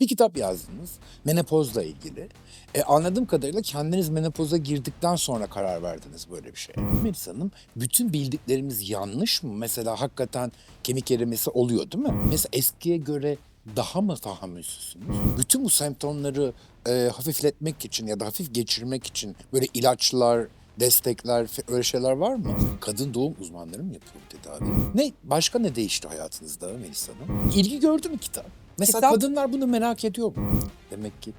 Bir kitap yazdınız menopozla ilgili. E, anladığım kadarıyla kendiniz menopoza girdikten sonra karar verdiniz böyle bir şeye. Melis Hanım bütün bildiklerimiz yanlış mı? Mesela hakikaten kemik erimesi oluyor değil mi? Mesela eskiye göre daha mı tahammülsüzsünüz? Bütün bu semptomları e, hafifletmek için ya da hafif geçirmek için böyle ilaçlar, destekler, öyle şeyler var mı? Kadın doğum uzmanları mı yapıyor bu tedavi? Ne, başka ne değişti hayatınızda Melis Hanım? İlgi gördü mü kitap? Mesela Kitap- kadınlar bunu merak ediyor? Demek ki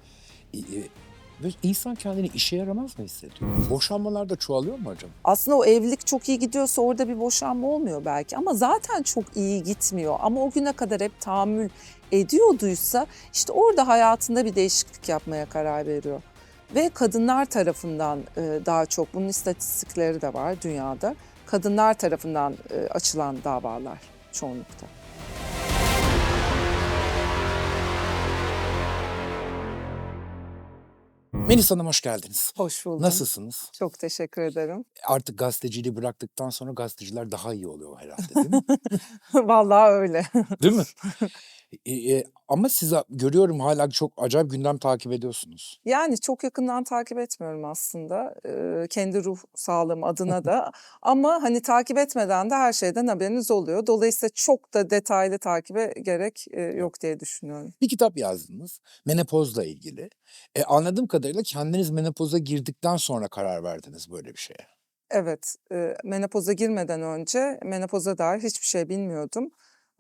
e, e, insan kendini işe yaramaz mı hissediyor? Boşanmalar da çoğalıyor mu acaba? Aslında o evlilik çok iyi gidiyorsa orada bir boşanma olmuyor belki ama zaten çok iyi gitmiyor. Ama o güne kadar hep tahammül ediyorduysa işte orada hayatında bir değişiklik yapmaya karar veriyor. Ve kadınlar tarafından e, daha çok bunun istatistikleri de var dünyada. Kadınlar tarafından açılan davalar çoğunlukta. Melis Hanım hoş geldiniz. Hoş buldum. Nasılsınız? Çok teşekkür ederim. Artık gazeteciliği bıraktıktan sonra gazeteciler daha iyi oluyor herhalde değil mi? Vallahi öyle. değil mi? E, e, ama siz a- görüyorum hala çok acayip gündem takip ediyorsunuz. Yani çok yakından takip etmiyorum aslında eee, kendi ruh sağlığım adına da ama hani takip etmeden de her şeyden haberiniz oluyor. Dolayısıyla çok da detaylı takibe gerek eee, yok diye düşünüyorum. Bir kitap yazdınız menopozla ilgili. E, anladığım kadarıyla kendiniz menopoza girdikten sonra karar verdiniz böyle bir şeye. Evet, eee, menopoza girmeden önce menopoza dair hiçbir şey bilmiyordum.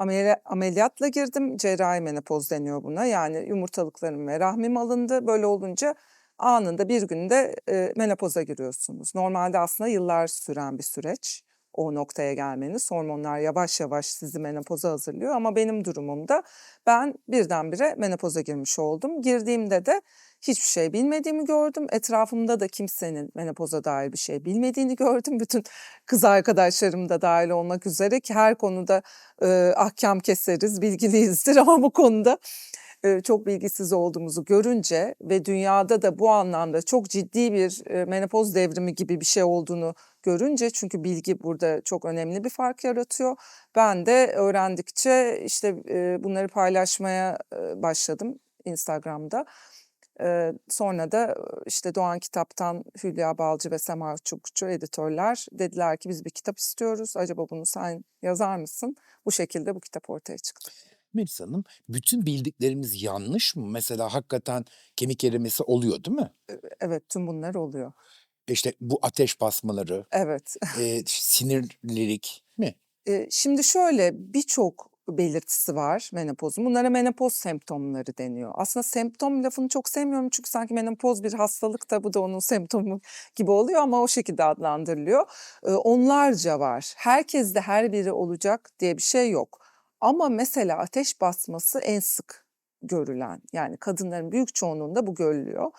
Ameli- ameliyatla girdim, cerrahi menopoz deniyor buna. Yani yumurtalıklarım ve rahmim alındı. Böyle olunca anında bir günde eee, menopoza giriyorsunuz. Normalde aslında yıllar süren bir süreç o noktaya gelmeniz. Hormonlar yavaş yavaş sizi menopoza hazırlıyor ama benim durumumda ben birdenbire menopoza girmiş oldum. Girdiğimde de hiçbir şey bilmediğimi gördüm. Etrafımda da kimsenin menopoza dair bir şey bilmediğini gördüm. Bütün kız arkadaşlarım da dahil olmak üzere ki her konuda e, ahkam keseriz, bilgiliyizdir ama bu konuda çok bilgisiz olduğumuzu görünce ve dünyada da bu anlamda çok ciddi bir e, menopoz devrimi gibi bir şey olduğunu görünce çünkü bilgi burada çok önemli bir fark yaratıyor. Ben de öğrendikçe işte e, bunları paylaşmaya e, başladım Instagram'da. Sonra da işte Doğan Kitap'tan Hülya Balcı ve Sema Çubukçu editörler dediler ki biz bir kitap istiyoruz. Acaba bunu sen yazar mısın? Bu şekilde bu kitap ortaya çıktı. Melis Hanım bütün bildiklerimiz yanlış mı? Mesela hakikaten kemik erimesi oluyor değil mi? Evet tüm bunlar oluyor. İşte bu ateş basmaları, Evet. e, sinirlilik mi? Ee, Şimdi şöyle birçok belirtisi var menopozun. Bunlara menopoz semptomları deniyor. Aslında semptom lafını çok sevmiyorum çünkü sanki menopoz bir hastalık da bu da onun semptomu gibi oluyor ama o şekilde adlandırılıyor. Ee, Onlarca var. Herkes de her biri olacak diye bir şey yok. Ama mesela ateş basması en sık görülen yani kadınların büyük çoğunluğunda bu görülüyor.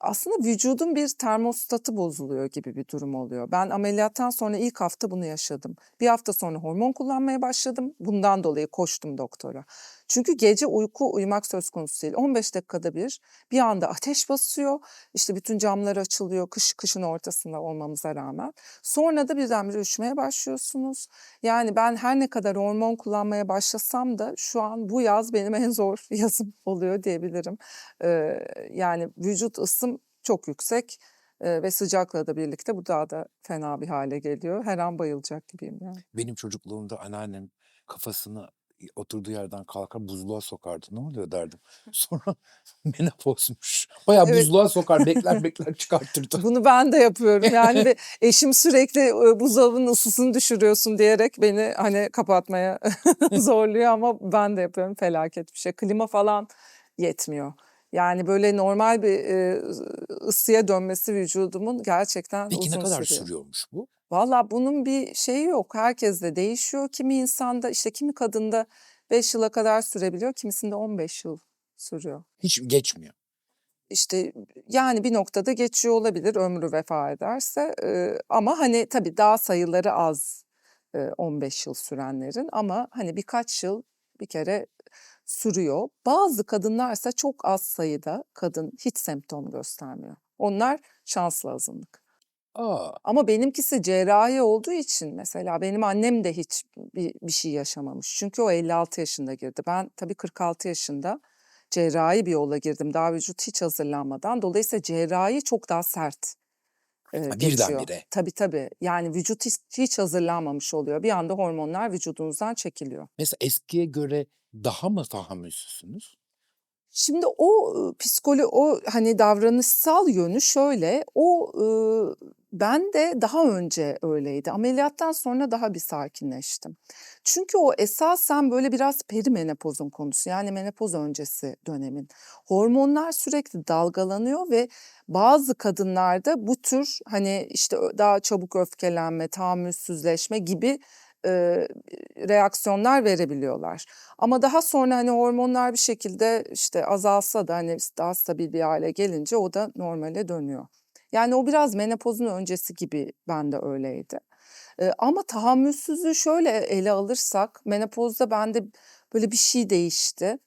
Aslında vücudun bir termostatı bozuluyor gibi bir durum oluyor. Ben ameliyattan sonra ilk hafta bunu yaşadım. Bir hafta sonra hormon kullanmaya başladım. Bundan dolayı koştum doktora. Çünkü gece uyku uyumak söz konusu değil. 15 dakikada bir bir anda ateş basıyor. İşte bütün camlar açılıyor kış kışın ortasında olmamıza rağmen. Sonra da birdenbire üşümeye başlıyorsunuz. Yani ben her ne kadar hormon kullanmaya başlasam da şu an bu yaz benim en zor yazım oluyor diyebilirim. Ee, yani vücut ısım çok yüksek ve sıcakla da birlikte bu daha da fena bir hale geliyor. Her an bayılacak gibiyim yani. Benim çocukluğumda anneannem kafasını oturduğu yerden kalkar buzluğa sokardı. Ne oluyor derdim. Sonra menopozmuş. Bayağı Evet. buzluğa sokar bekler bekler çıkartırdı. Bunu ben de yapıyorum yani ve eşim sürekli buzdolabının ısısını düşürüyorsun diyerek beni hani kapatmaya zorluyor ama ben de yapıyorum felaket bir şey. Klima falan yetmiyor. Yani böyle normal bir e, ısıya dönmesi vücudumun gerçekten Peki uzun ne kadar sürüyor. sürüyormuş bu? Valla bunun bir şeyi yok. Herkes de değişiyor. Kimi insanda işte kimi kadında 5 yıla kadar sürebiliyor. Kimisinde 15 yıl sürüyor. Hiç geçmiyor. İşte yani bir noktada geçiyor olabilir ömrü vefa ederse Ee, ama hani tabii daha sayıları az e, 15 yıl sürenlerin ama hani birkaç yıl bir kere sürüyor. Bazı kadınlarsa çok az sayıda kadın hiç semptom göstermiyor. Onlar şanslı azınlık. Aa, Ama benimkisi cerrahi olduğu için mesela benim annem de hiç bir, bir şey yaşamamış. Çünkü o 56 yaşında girdi. Ben tabii 46 yaşında cerrahi bir yola girdim. Daha vücut hiç hazırlanmadan. Dolayısıyla cerrahi çok daha sert e, Ha, geçiyor. birdenbire. Tabii tabii. Yani vücut hiç, hiç hazırlanmamış oluyor. Bir anda hormonlar vücudunuzdan çekiliyor. Mesela eskiye göre daha mı tahammülsüzsünüz? Şimdi o psikolo o hani davranışsal yönü şöyle, o ııı, ben de daha önce öyleydi. Ameliyattan sonra daha bir sakinleştim. Çünkü o esasen böyle biraz perimenopozun konusu yani menopoz öncesi dönemin. Hormonlar sürekli dalgalanıyor ve bazı kadınlarda bu tür hani işte daha çabuk öfkelenme, tahammülsüzleşme gibi eee, reaksiyonlar verebiliyorlar. Ama daha sonra hani hormonlar bir şekilde işte azalsa da hani daha stabil bir hale gelince o da normale dönüyor. Yani o biraz menopozun öncesi gibi bende öyleydi. Eee, ama tahammülsüzlüğü şöyle ele alırsak menopozda bende böyle bir şey değişti.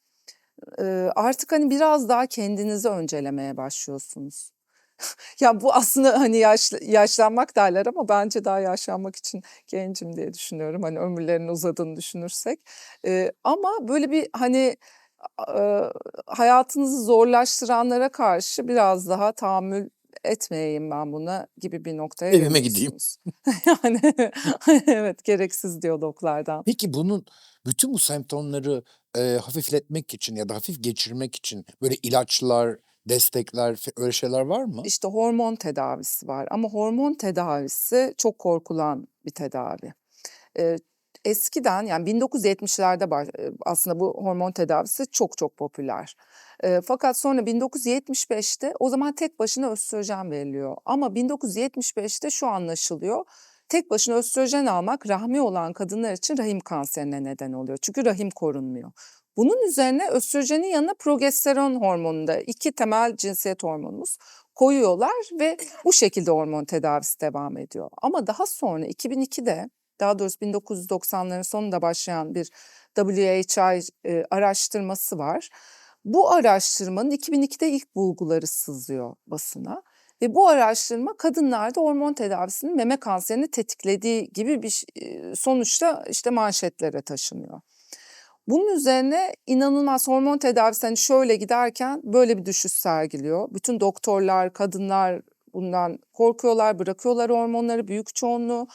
Eee, artık hani biraz daha kendinizi öncelemeye başlıyorsunuz. Ya bu aslında hani yaşlı, yaşlanmak derler ama bence daha yaşlanmak için gencim diye düşünüyorum. Hani ömürlerinin uzadığını düşünürsek. Eee, ama böyle bir hani a- hayatınızı zorlaştıranlara karşı biraz daha tahammül etmeyeyim ben buna gibi bir noktaya Evime gideyim. Yani evet gereksiz diyaloglardan. Peki bunun bütün bu semptomları e, hafifletmek için ya da hafif geçirmek için böyle ilaçlar, destekler, öyle şeyler var mı? İşte hormon tedavisi var ama hormon tedavisi çok korkulan bir tedavi. Eee, eskiden yani 1970'lerde baş- e, aslında bu hormon tedavisi çok çok popüler. Eee, fakat sonra 1975'te o zaman tek başına östrojen veriliyor. Ama 1975'te şu anlaşılıyor. Tek başına östrojen almak rahmi olan kadınlar için rahim kanserine neden oluyor. Çünkü rahim korunmuyor. Bunun üzerine östrojenin yanına progesteron hormonunu da iki temel cinsiyet hormonumuz koyuyorlar ve bu şekilde hormon tedavisi devam ediyor. Ama daha sonra 2002'de daha doğrusu 1990'ların sonunda başlayan bir WHI e, araştırması var. Bu araştırmanın 2002'de ilk bulguları sızıyor basına ve bu araştırma kadınlarda hormon tedavisinin meme kanserini tetiklediği gibi bir e, sonuçta işte manşetlere taşınıyor. Bunun üzerine inanılmaz hormon tedavisi hani şöyle giderken böyle bir düşüş sergiliyor. Bütün doktorlar, kadınlar bundan korkuyorlar, bırakıyorlar hormonları büyük çoğunluğu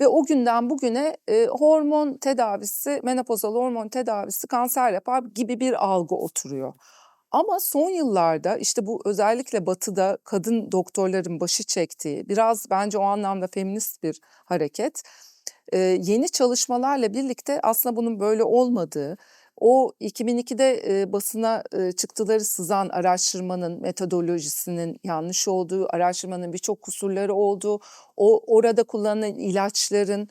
ve o günden bugüne e, hormon tedavisi, menopozal hormon tedavisi kanser yapar gibi bir algı oturuyor. Ama son yıllarda işte bu özellikle batıda kadın doktorların başı çektiği biraz bence o anlamda feminist bir hareket. Eee, yeni çalışmalarla birlikte aslında bunun böyle olmadığı, o 2002'de eee, basına eee, çıktıları sızan araştırmanın metodolojisinin yanlış olduğu, araştırmanın birçok kusurları olduğu, o orada kullanılan ilaçların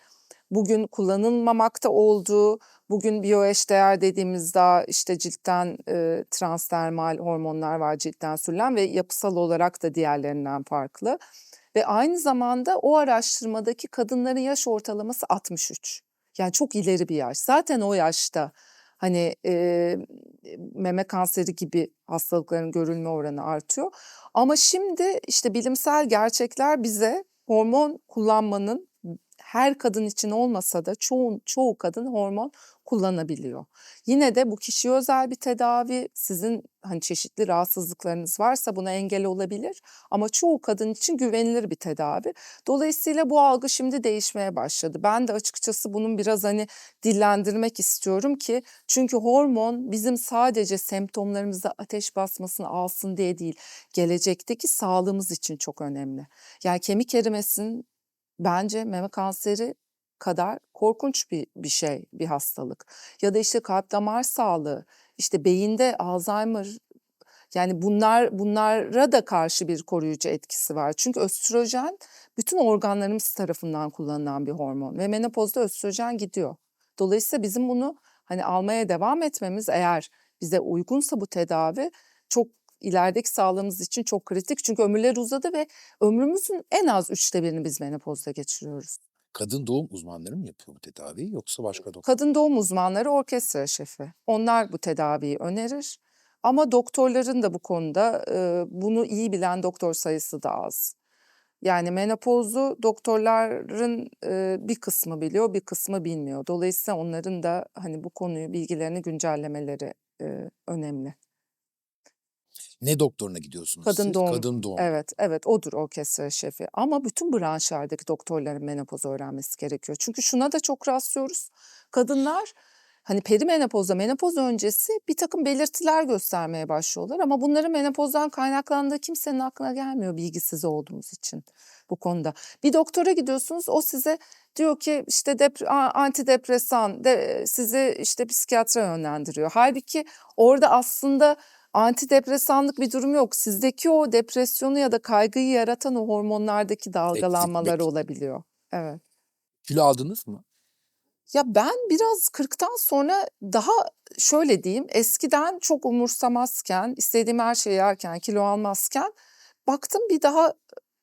bugün kullanılmamakta olduğu, bugün biyoeşdeğer dediğimiz daha işte ciltten eee, transdermal hormonlar var ciltten sürülen ve yapısal olarak da diğerlerinden farklı. Ve aynı zamanda o araştırmadaki kadınların yaş ortalaması 63. Yani çok ileri bir yaş. Zaten o yaşta hani e, meme kanseri gibi hastalıkların görülme oranı artıyor. Ama şimdi işte bilimsel gerçekler bize hormon kullanmanın her kadın için olmasa da çoğu, çoğu kadın hormon kullanabiliyor. Yine de bu kişiye özel bir tedavi. Sizin hani çeşitli rahatsızlıklarınız varsa buna engel olabilir. Ama çoğu kadın için güvenilir bir tedavi. Dolayısıyla bu algı şimdi değişmeye başladı. Ben de açıkçası bunun biraz hani dillendirmek istiyorum ki çünkü hormon bizim sadece semptomlarımıza ateş basmasını alsın diye değil, gelecekteki sağlığımız için çok önemli. Yani kemik erimesinin bence meme kanseri kadar korkunç bir bir şey, bir hastalık. Ya da işte kalp damar sağlığı, işte beyinde Alzheimer yani bunlar bunlara da karşı bir koruyucu etkisi var. Çünkü östrojen bütün organlarımız tarafından kullanılan bir hormon ve menopozda östrojen gidiyor. Dolayısıyla bizim bunu hani almaya devam etmemiz eğer bize uygunsa bu tedavi çok ilerideki sağlığımız için çok kritik. Çünkü ömürler uzadı ve ömrümüzün en az üçte birini biz menopozda geçiriyoruz. Kadın doğum uzmanları mı yapıyor bu tedaviyi yoksa başka doktor? Kadın doğum uzmanları orkestra şefi. Onlar bu tedaviyi önerir. Ama doktorların da bu konuda e, bunu iyi bilen doktor sayısı da az. Yani menopozu doktorların e, bir kısmı biliyor, bir kısmı bilmiyor. Dolayısıyla onların da hani bu konuyu bilgilerini güncellemeleri e, önemli. Ne doktoruna gidiyorsunuz Kadın siz? doğum. Kadın doğum. Evet, evet odur orkestra şefi. Ama bütün branşlardaki doktorların menopoz öğrenmesi gerekiyor. Çünkü şuna da çok rastlıyoruz. Kadınlar hani perimenopozda, menopoz öncesi bir takım belirtiler göstermeye başlıyorlar. Ama bunların menopozdan kaynaklandığı kimsenin aklına gelmiyor bilgisiz olduğumuz için bu konuda. Bir doktora gidiyorsunuz o size diyor ki işte depre- antidepresan de, sizi işte psikiyatra yönlendiriyor. Halbuki orada aslında antidepresanlık bir durum yok. Sizdeki o depresyonu ya da kaygıyı yaratan o hormonlardaki dalgalanmalar Eksiklik. olabiliyor. Evet. Kilo aldınız mı? Ya ben biraz 40'tan sonra daha şöyle diyeyim eskiden çok umursamazken istediğim her şeyi yerken kilo almazken baktım bir daha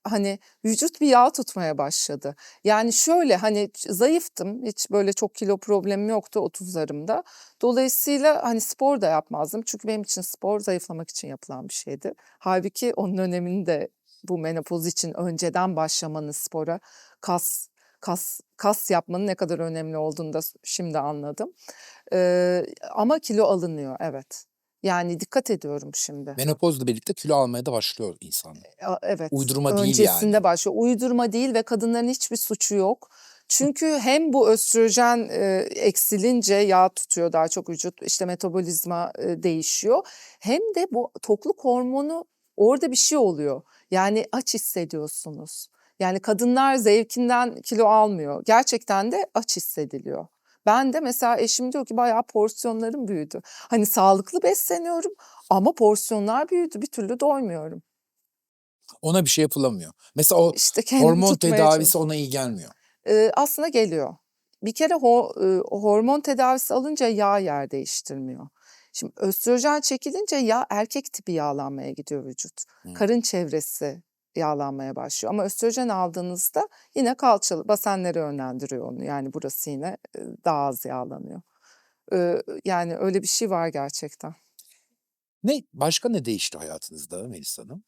hani vücut bir yağ tutmaya başladı. Yani şöyle hani zayıftım hiç böyle çok kilo problemim yoktu 30'larımda. Dolayısıyla hani spor da yapmazdım çünkü benim için spor zayıflamak için yapılan bir şeydi. Halbuki onun önemini de bu menopoz için önceden başlamanın spora kas kas kas yapmanın ne kadar önemli olduğunu da şimdi anladım. Ee, ama kilo alınıyor evet. Yani dikkat ediyorum şimdi. Menopozla birlikte kilo almaya da başlıyor insanlar. A- Evet. Uydurma değil Öncesinde yani. başlıyor. Uydurma değil ve kadınların hiçbir suçu yok. Çünkü hem bu östrojen e, eksilince yağ tutuyor daha çok vücut işte metabolizma e, değişiyor. Hem de bu tokluk hormonu orada bir şey oluyor. Yani aç hissediyorsunuz. Yani kadınlar zevkinden kilo almıyor. Gerçekten de aç hissediliyor. Ben de mesela eşim diyor ki bayağı porsiyonlarım büyüdü. Hani sağlıklı besleniyorum ama porsiyonlar büyüdü. Bir türlü doymuyorum. Ona bir şey yapılamıyor. Mesela o İşte hormon tedavisi ona iyi gelmiyor. Ee, aslında geliyor. Bir kere ho- e, hormon tedavisi alınca yağ yer değiştirmiyor. Şimdi östrojen çekilince yağ erkek tipi yağlanmaya gidiyor vücut. Hmm. Karın çevresi yağlanmaya başlıyor. Ama östrojen aldığınızda yine kalça basenlere yönlendiriyor onu. Yani burası yine daha az yağlanıyor. Ee, yani öyle bir şey var gerçekten. Ne başka ne değişti hayatınızda Melisa Hanım?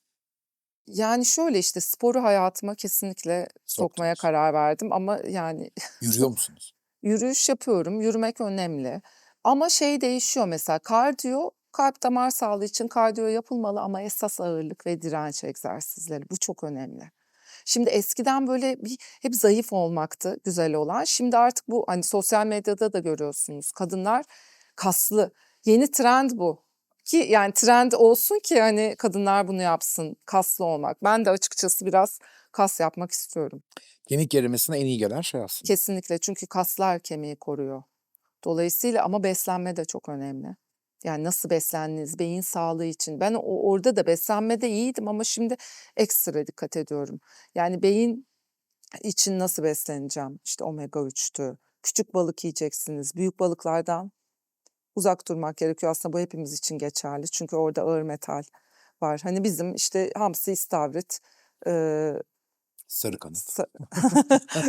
Yani şöyle işte sporu hayatıma kesinlikle sokmaya Soktunuz. karar verdim ama yani Yürüyor musunuz? Yürüyüş yapıyorum. Yürümek önemli. Ama şey değişiyor mesela kardiyo kalp damar sağlığı için kardiyo yapılmalı ama esas ağırlık ve direnç egzersizleri bu çok önemli. Şimdi eskiden böyle bir hep zayıf olmaktı güzel olan. Şimdi artık bu hani sosyal medyada da görüyorsunuz. Kadınlar kaslı. Yeni trend bu. Ki yani trend olsun ki hani kadınlar bunu yapsın. Kaslı olmak. Ben de açıkçası biraz kas yapmak istiyorum. Kemik erimesine en iyi gelen şey aslında. Kesinlikle çünkü kaslar kemiği koruyor. Dolayısıyla ama beslenme de çok önemli. Yani nasıl beslendiniz beyin sağlığı için. Ben o, orada da beslenmede iyiydim ama şimdi ekstra dikkat ediyorum. Yani beyin için nasıl besleneceğim? İşte omega 3'tü. Küçük balık yiyeceksiniz. Büyük balıklardan uzak durmak gerekiyor. Aslında bu hepimiz için geçerli. Çünkü orada ağır metal var. Hani bizim işte hamsi, istavrit, eee, Sarı kanat. Sa-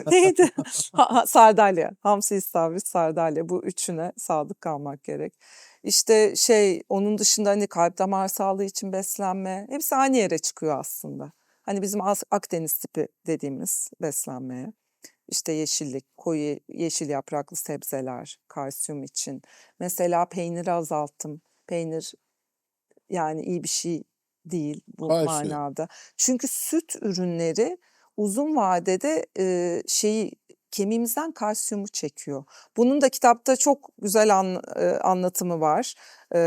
Neydi? Ha, Sardalya. Hamsi, istavrit, sardalya. Bu üçüne sadık kalmak gerek. İşte şey onun dışında hani kalp damar sağlığı için beslenme hepsi aynı yere çıkıyor aslında. Hani bizim Akdeniz tipi dediğimiz beslenmeye. İşte yeşillik, koyu yeşil yapraklı sebzeler, kalsiyum için. Mesela peyniri azalttım. Peynir yani iyi bir şey değil bu Kalsiyum. manada. Çünkü süt ürünleri uzun vadede e, şeyi kemiğimizden kalsiyumu çekiyor. Bunun da kitapta çok güzel an- e, anlatımı var. E,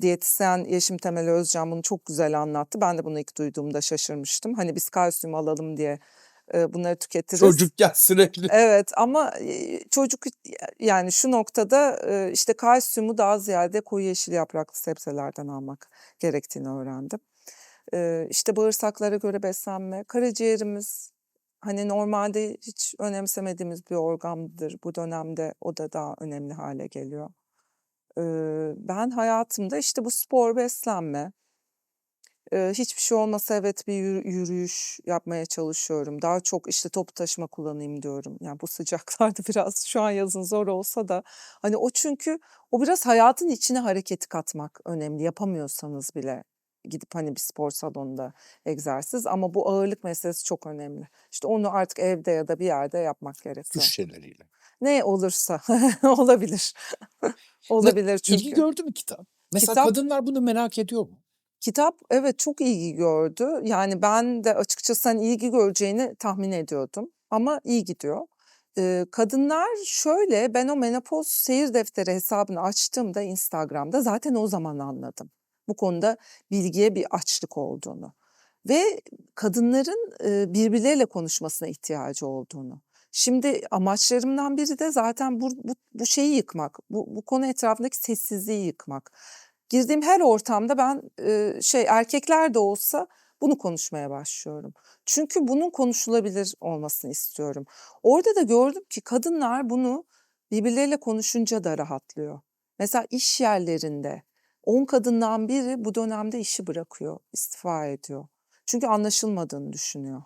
diyetisyen Yeşim Temel Özcan bunu çok güzel anlattı. Ben de bunu ilk duyduğumda şaşırmıştım. Hani biz kalsiyum alalım diye e, bunları tüketiriz. Çocukken sürekli. Evet ama e, çocuk yani şu noktada e, işte kalsiyumu daha ziyade koyu yeşil yapraklı sebzelerden almak gerektiğini öğrendim. E, İşte bağırsaklara göre beslenme, karaciğerimiz hani normalde hiç önemsemediğimiz bir organdır. Bu dönemde o da daha önemli hale geliyor. Ben hayatımda işte bu spor beslenme, hiçbir şey olmasa evet bir yürü- yürüyüş yapmaya çalışıyorum. Daha çok işte toplu taşıma kullanayım diyorum. Yani bu sıcaklarda biraz şu an yazın zor olsa da hani o çünkü o biraz hayatın içine hareketi katmak önemli. Yapamıyorsanız bile gidip hani bir spor salonunda egzersiz ama bu ağırlık meselesi çok önemli. İşte onu artık evde ya da bir yerde yapmak gerekiyor. Su şişeleriyle. Ne olursa olabilir. olabilir İlgi çünkü. gördü mü kitap? Mesela Kitap- kadınlar bunu merak ediyor mu? Kitap evet çok ilgi gördü. Yani ben de açıkçası hani ilgi göreceğini tahmin ediyordum ama iyi gidiyor. Eee, kadınlar şöyle ben o menopoz seyir defteri hesabını açtığımda Instagram'da zaten o zaman anladım. Bu konuda bilgiye bir açlık olduğunu ve kadınların birbirleriyle konuşmasına ihtiyacı olduğunu. Şimdi amaçlarımdan biri de zaten bu, bu, bu şeyi yıkmak, bu, bu konu etrafındaki sessizliği yıkmak. Girdiğim her ortamda ben şey erkekler de olsa bunu konuşmaya başlıyorum. Çünkü bunun konuşulabilir olmasını istiyorum. Orada da gördüm ki kadınlar bunu birbirleriyle konuşunca da rahatlıyor. Mesela iş yerlerinde 10 kadından biri bu dönemde işi bırakıyor, istifa ediyor. Çünkü anlaşılmadığını düşünüyor.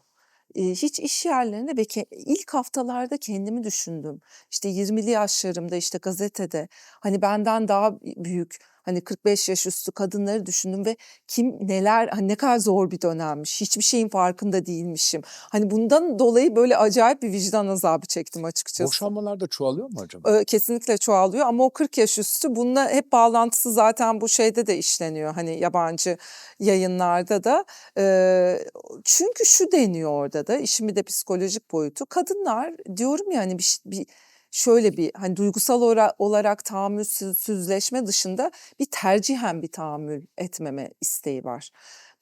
Hiç iş yerlerinde ve ilk haftalarda kendimi düşündüm. İşte 20'li yaşlarımda işte gazetede hani benden daha büyük hani 45 yaş üstü kadınları düşündüm ve kim neler hani ne kadar zor bir dönemmiş. Hiçbir şeyin farkında değilmişim. Hani bundan dolayı böyle acayip bir vicdan azabı çektim açıkçası. Boşanmalar da çoğalıyor mu acaba? Ee, kesinlikle çoğalıyor ama o 40 yaş üstü bununla hep bağlantısı zaten bu şeyde de işleniyor hani yabancı yayınlarda da. Ee, çünkü şu deniyor orada da işin bir de psikolojik boyutu. Kadınlar diyorum ya hani bir, bir şöyle bir hani duygusal ora- olarak tahammülsüzleşme dışında bir tercihen bir tahammül etmeme isteği var.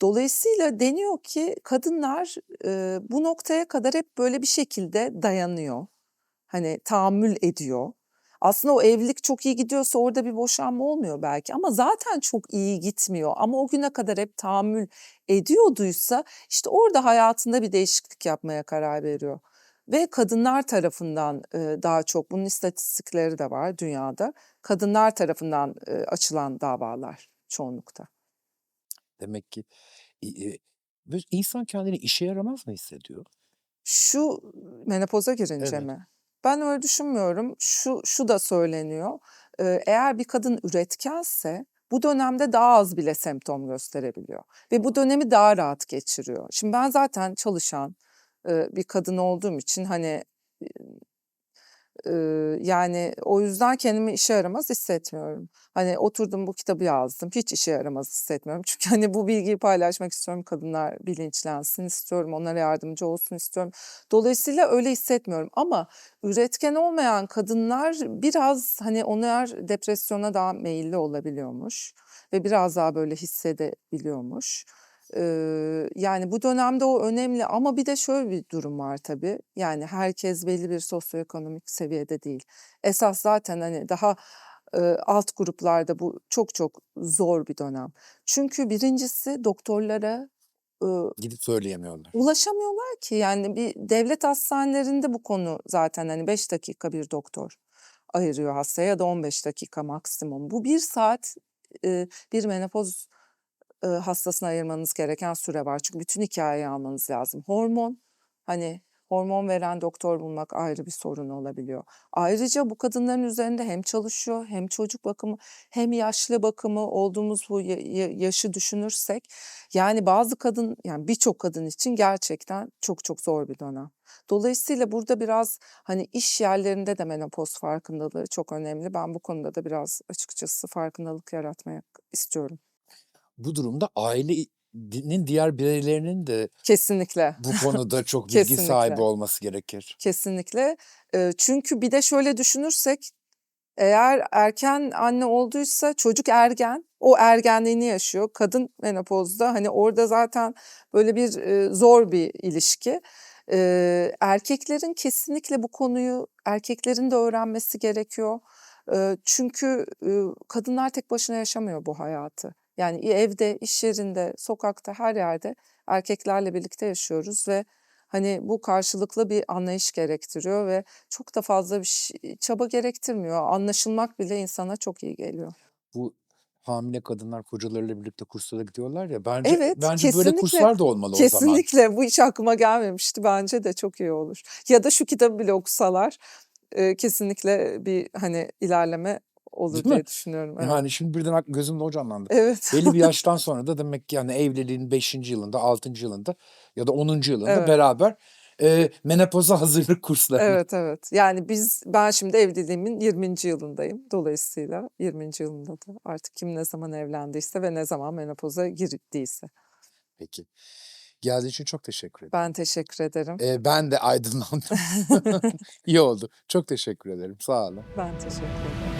Dolayısıyla deniyor ki kadınlar e, bu noktaya kadar hep böyle bir şekilde dayanıyor hani tahammül ediyor. Aslında o evlilik çok iyi gidiyorsa orada bir boşanma olmuyor belki ama zaten çok iyi gitmiyor. Ama o güne kadar hep tahammül ediyorduysa işte orada hayatında bir değişiklik yapmaya karar veriyor. Ve kadınlar tarafından e, daha çok bunun istatistikleri de var dünyada. Kadınlar tarafından e, açılan davalar çoğunlukta. Demek ki insan kendini işe yaramaz mı hissediyor? Şu menopoza girince Evet. mi? Ben öyle düşünmüyorum. Şu şu da söyleniyor. Eğer bir kadın üretkense bu dönemde daha az bile semptom gösterebiliyor ve bu dönemi daha rahat geçiriyor. Şimdi ben zaten çalışan bir kadın olduğum için hani yani o yüzden kendimi işe yaramaz hissetmiyorum. Hani oturdum bu kitabı yazdım. Hiç işe yaramaz hissetmiyorum. Çünkü hani bu bilgiyi paylaşmak istiyorum. Kadınlar bilinçlensin istiyorum. Onlara yardımcı olsun istiyorum. Dolayısıyla öyle hissetmiyorum. Ama üretken olmayan kadınlar biraz hani onlar depresyona daha meyilli olabiliyormuş. Ve biraz daha böyle hissedebiliyormuş. Yani bu dönemde o önemli ama bir de şöyle bir durum var tabii. Yani herkes belli bir sosyoekonomik seviyede değil. Esas zaten hani daha alt gruplarda bu çok çok zor bir dönem. Çünkü birincisi doktorlara Gidip söyleyemiyorlar. ulaşamıyorlar ki. Yani bir devlet hastanelerinde bu konu zaten hani 5 dakika bir doktor ayırıyor hastaya ya da 15 dakika maksimum. Bu bir saat bir menopoz eee, hastasına ayırmanız gereken süre var. Çünkü bütün hikayeyi almanız lazım. Hormon, hani hormon veren doktor bulmak ayrı bir sorun olabiliyor. Ayrıca bu kadınların üzerinde hem çalışıyor hem çocuk bakımı hem yaşlı bakımı olduğumuz bu ya- ya- yaşı düşünürsek yani bazı kadın yani birçok kadın için gerçekten çok çok zor bir dönem. Dolayısıyla burada biraz hani iş yerlerinde de menopoz farkındalığı çok önemli. Ben bu konuda da biraz açıkçası farkındalık yaratmak istiyorum. Bu durumda ailenin diğer bireylerinin de Kesinlikle. bu konuda çok bilgi sahibi olması gerekir. Kesinlikle. Çünkü bir de şöyle düşünürsek eğer erken anne olduysa çocuk ergen, o ergenliğini yaşıyor. Kadın menopozda hani orada zaten böyle bir zor bir ilişki. Erkeklerin kesinlikle bu konuyu erkeklerin de öğrenmesi gerekiyor. Çünkü kadınlar tek başına yaşamıyor bu hayatı. Yani evde, iş yerinde, sokakta, her yerde erkeklerle birlikte yaşıyoruz ve Hani bu karşılıklı bir anlayış gerektiriyor ve çok da fazla bir şey, çaba gerektirmiyor. Anlaşılmak bile insana çok iyi geliyor. Bu hamile kadınlar kocalarıyla birlikte kurslara gidiyorlar ya bence Evet, bence böyle kesinlikle. kurslar da olmalı o zaman. Kesinlikle bu hiç aklıma gelmemişti. Bence de çok iyi olur. Ya da şu kitabı bile okusalar e, kesinlikle bir hani ilerleme olur Değil mi? diye düşünüyorum. Evet. Yani şimdi birden gözümde o canlandı. Evet. Belli bir yaştan sonra da demek ki yani evliliğin 5. yılında, 6. yılında ya da 10. yılında Evet. beraber e, menopoza hazırlık kursları. Evet evet. Yani biz ben şimdi evliliğimin 20. yılındayım. Dolayısıyla 20. yılında da artık kim ne zaman evlendiyse ve ne zaman menopoza girdiyse. Peki. Geldiğin için çok teşekkür ederim. Ben teşekkür ederim. E, ben de aydınlandım. İyi oldu. Çok teşekkür ederim. Sağ olun. Ben teşekkür ederim.